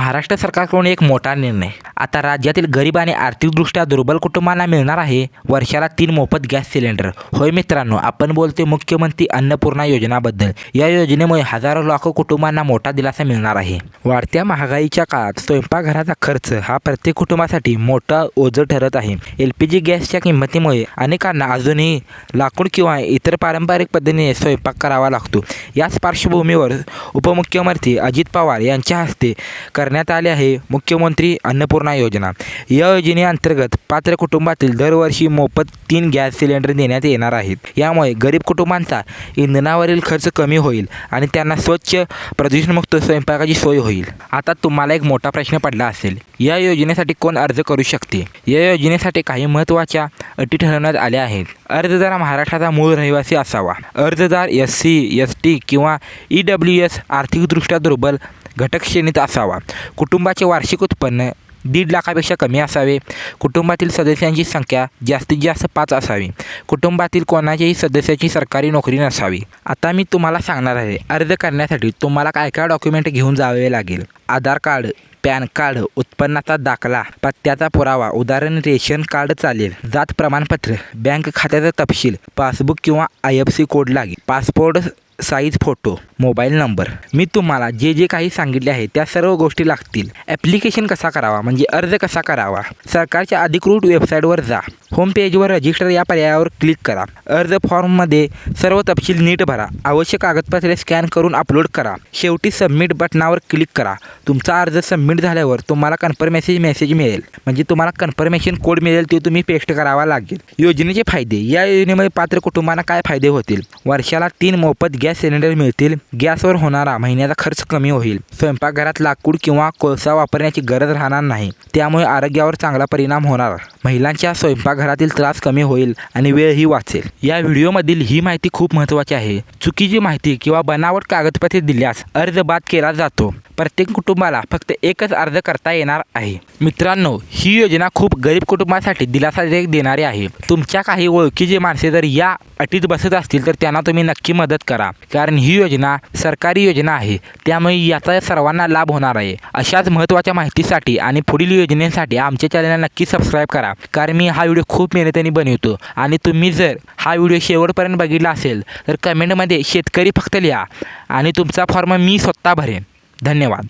महाराष्ट्र सरकारकडून एक मोठा निर्णय. आता राज्यातील गरीब आणि आर्थिकदृष्ट्या दुर्बल कुटुंबांना मिळणार आहे. वर्षाला तीन मोफत गॅस सिलेंडर. होय मित्रांनो आपण बोलते मुख्यमंत्री अन्नपूर्णा योजनाबद्दल. या योजनेमुळे हजारो लाखो कुटुंबांना मोठा दिलासा मिळणार आहे. वाढत्या महागाईच्या काळात स्वयंपाकघराचा खर्च हा प्रत्येक कुटुंबासाठी मोठा ओझं ठरत आहे. एल पी जी गॅसच्या किंमतीमुळे अनेकांना अजूनही लाकूड किंवा इतर पारंपरिक पद्धतीने स्वयंपाक करावा लागतो. याच पार्श्वभूमीवर उपमुख्यमंत्री अजित पवार यांच्या हस्ते करण्यात आले आहे. मुख्यमंत्री अन्नपूर्णा योजना. या योजनेअंतर्गत पात्र कुटुंबातील दरवर्षी मोफत तीन गॅस सिलेंडर देण्यात येणार आहेत. यामुळे गरीब कुटुंबांचा इंधनावरील खर्च कमी होईल आणि त्यांना स्वच्छ प्रदूषणमुक्त स्वयंपाकाची सोय होईल. आता तुम्हाला एक मोठा प्रश्न पडला असेल या योजनेसाठी कोण अर्ज करू शकते? या योजनेसाठी काही महत्त्वाच्या अटी ठरवण्यात आल्या आहेत. अर्जदार महाराष्ट्राचा मूळ रहिवासी असावा. अर्जदार एस सी एस टी किंवा ई डब्ल्यू एस आर्थिकदृष्ट्या दुर्बल घटक श्रेणीत असावा. कुटुंबाचे वार्षिक उत्पन्न दीड लाखापेक्षा कमी असावे. कुटुंबातील सदस्यांची संख्या जास्तीत जास्त पाच असावी. कुटुंबातील कोणाच्याही सदस्याची सरकारी नोकरी नसावी. आता मी तुम्हाला सांगणार आहे अर्ज करण्यासाठी तुम्हाला काय काय डॉक्युमेंट घेऊन जावे लागेल? आधार कार्ड पॅन कार्ड उत्पन्नाचा दाखला पत्त्याचा पुरावा उदाहरण रेशन कार्ड चालेल जात प्रमाणपत्र बँक खात्याचा तपशील पासबुक किंवा आय एफ सी कोड लागेल. Passport size photo mobile number मी तुम्हाला जे जे काही सांगितले आहे त्या सर्व गोष्टी लागतील. ॲप्लिकेशन कसा करावा? म्हणजे अर्ज कसा करावा? सरकारच्या अधिकृत वेबसाईटवर जा. होम पेजवर रजिस्टर या पर्यायावर क्लिक करा. अर्ज फॉर्ममध्ये सर्व तपशील नीट भरा. आवश्यक कागदपत्रे स्कॅन करून अपलोड करा. शेवटी सबमिट बटनावर क्लिक करा. तुमचा अर्ज सबमिट झाल्यावर तुम्हाला कन्फर्मेशन मेसेज मिळेल. म्हणजे तुम्हाला कन्फर्मेशन कोड मिळेल ते तुम्ही पेस्ट करावा लागेल. योजनेचे फायदे. या योजनेमध्ये पात्र कुटुंबांना काय फायदे होतील? वर्षाला तीन मोफत गॅस सिलेंडर मिळतील. गॅसवर होणारा महिन्याचा खर्च कमी होईल. स्वयंपाकघरात लाकूड किंवा कोळसा वापरण्याची गरज राहणार नाही. त्यामुळे आरोग्यावर चांगला परिणाम होणार. महिलांच्या स्वयंपाक घरातील त्रास कमी होईल आणि वेळही वाचेल. या व्हिडिओमधील ही माहिती खूप महत्त्वाची आहे. चुकीची माहिती किंवा बनावट कागदपत्रे दिल्यास अर्ज बाद केला जातो. प्रत्येक कुटुंबाला फक्त एकच अर्ज करता येणार आहे. मित्रांनो ही योजना खूप गरीब कुटुंबासाठी दिलासा देणारी आहे. तुमच्या काही ओळखीचे माणसे जर या अटीत बसत असतील तर त्यांना तुम्ही नक्की मदत करा. कारण ही योजना सरकारी योजना आहे. त्यामुळे याचा सर्वांना लाभ होणार आहे. अशाच महत्त्वाच्या माहितीसाठी आणि पुढील योजनेसाठी आमच्या चॅनलला नक्की सबस्क्राईब करा. कारण मी हा व्हिडिओ खूप मेहनतीने बनवतो. आणि तुम्ही जर हा व्हिडिओ शेवटपर्यंत बघितला असेल तर कमेंटमध्ये शेतकरी फक्त लिहा. आणि तुमचा फॉर्म मी स्वतः भरेन. धन्यवाद.